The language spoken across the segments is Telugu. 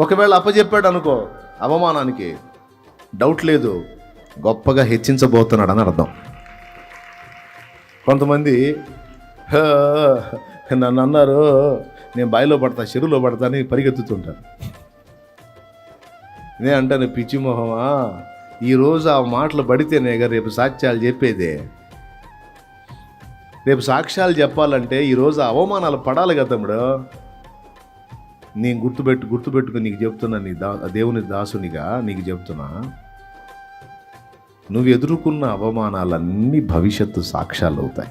ఒకవేళ అప్పచెప్పాడు అనుకో అవమానానికి డౌట్ లేదు గొప్పగా హెచ్చించబోతున్నాడు అని అర్థం. కొంతమంది నన్ను అన్నారు నేను బాయిలో పడతా చెరువులో పడతా అని పరిగెత్తుతుంటాను నేను అంటాను పిచ్చి మొహమా ఈరోజు ఆ మాటలు పడితేనే కదా రేపు సాక్ష్యాలు చెప్పేదే. రేపు సాక్ష్యాలు చెప్పాలంటే ఈరోజు అవమానాలు పడాలి కదా తమ్ముడు. నేను గుర్తుపెట్టు గుర్తుపెట్టుకుని నీకు చెప్తున్నా నీ దా దేవుని దాసునిగా నీకు చెప్తున్నా. నువ్వు ఎదుర్కొన్న అవమానాలన్నీ భవిష్యత్తు సాక్ష్యాలు అవుతాయి.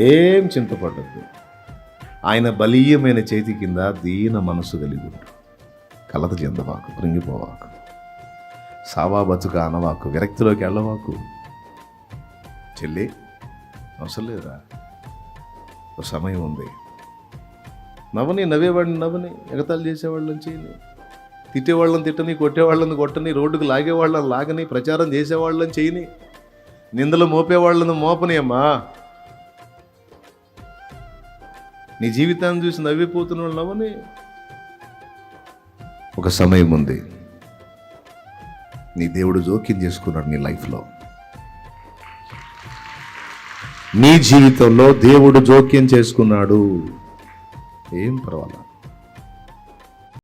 ఏం చింతపడద్దు. ఆయన బలీయమైన చేతి కింద దీన మనసు కలిగి ఉండు. కలత చెందవాకు కృంగిపోవాకు. సావా బతుక అనవాకు విరక్తిలోకి వెళ్ళవాకు. చెల్లి అవసరం లేదురా ఒక సమయం ఉంది. నవ్వని నవ్వేవాడిని నవ్వని ఎగతాలు చేసేవాళ్ళని చేయని. తిట్టేవాళ్ళని తిట్టని కొట్టేవాళ్ళని కొట్టని రోడ్డుకు లాగేవాళ్ళని లాగని ప్రచారం చేసేవాళ్ళని చేయని. నిందలు మోపేవాళ్ళని మోపని అమ్మా. నీ జీవితాన్ని చూసి నవ్విపోతున్న వాళ్ళు నవ్వని ఒక సమయం ఉంది. నీ దేవుడు జోక్యం చేసుకున్నాడు నీ లైఫ్లో. నీ జీవితంలో దేవుడు జోక్యం చేసుకున్నాడు. ఏం పర్వాలా